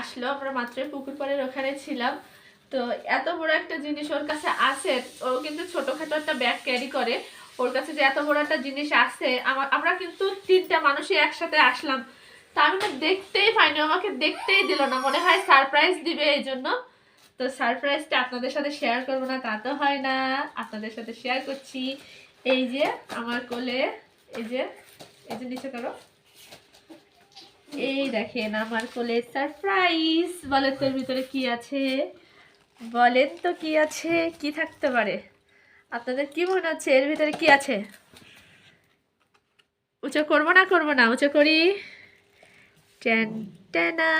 আসলো, আমরা মাত্রই পুকুর পাড়ের ওখানে ছিলাম। তো এত বড় একটা জিনিস ওর কাছে আছে, ও কিন্তু ছোটখাটো একটা ব্যাগ ক্যারি করে। ওর কাছে যে এত বড় একটা জিনিস আছে আমার কিন্তু তিনটা মানুষই একসাথে আসলাম। তা আমি না দেখতেই পাইনি আমাকে দেখতেই দিল না। মনে হয় সারপ্রাইজ দিবে এই জন্য। তো সারপ্রাইজটা আপনাদের সাথে শেয়ার করব না, তা তো হয় না। আপনাদের সাথে শেয়ার করছি। এই যে আমার কোলে, এই যে এই যে নিচে করো। এই দেখেন আমার কোলে সারপ্রাইজ বলেন তোর ভিতরে কি আছে বলেন তো কি আছে কি থাকতে পারে আপনাদের কি মনে হচ্ছে এর ভিতরে কি আছে উঁচু করব না করব না উঁচু করি টেন টেনা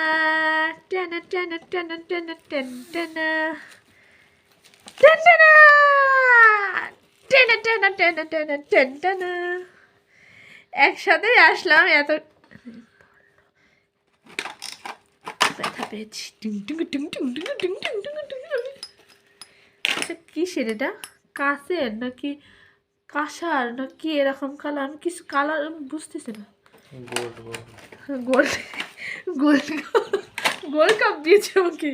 একসাথে আসলাম এত পেরেছি আচ্ছা কিসের এটা? কাঁচের নাকি কাসার না কি এরকম কালার আমি কিছু কালার আমি বুঝতেছি না। গোল গোল গোল কাপ দিয়েছে ওকে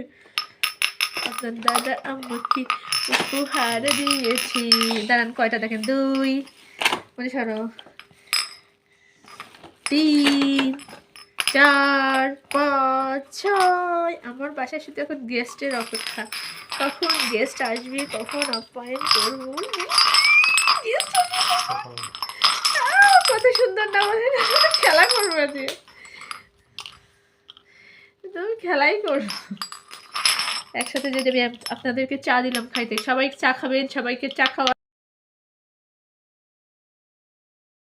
আপনার আচ্ছা, দাদা আম্মুকে উপহার দিয়েছি। দাঁড়ান কয়টা দেখেন? দুই। মানে সরো। তিন। চার, পাঁচ, ছয়। আমার বাসায় শুধু এখন গেস্টের অপেক্ষা। কখন গেস্ট আসবে, কখন আপ্যায়ন করব? কত সুন্দর না আমাদের খেলা করব আজকে তুমি খেলাই করব একসাথে যে আমি আপনাদেরকে চা দিলাম খাইতে, সবাই চা খাবেন, সবাইকে চা খাওয়া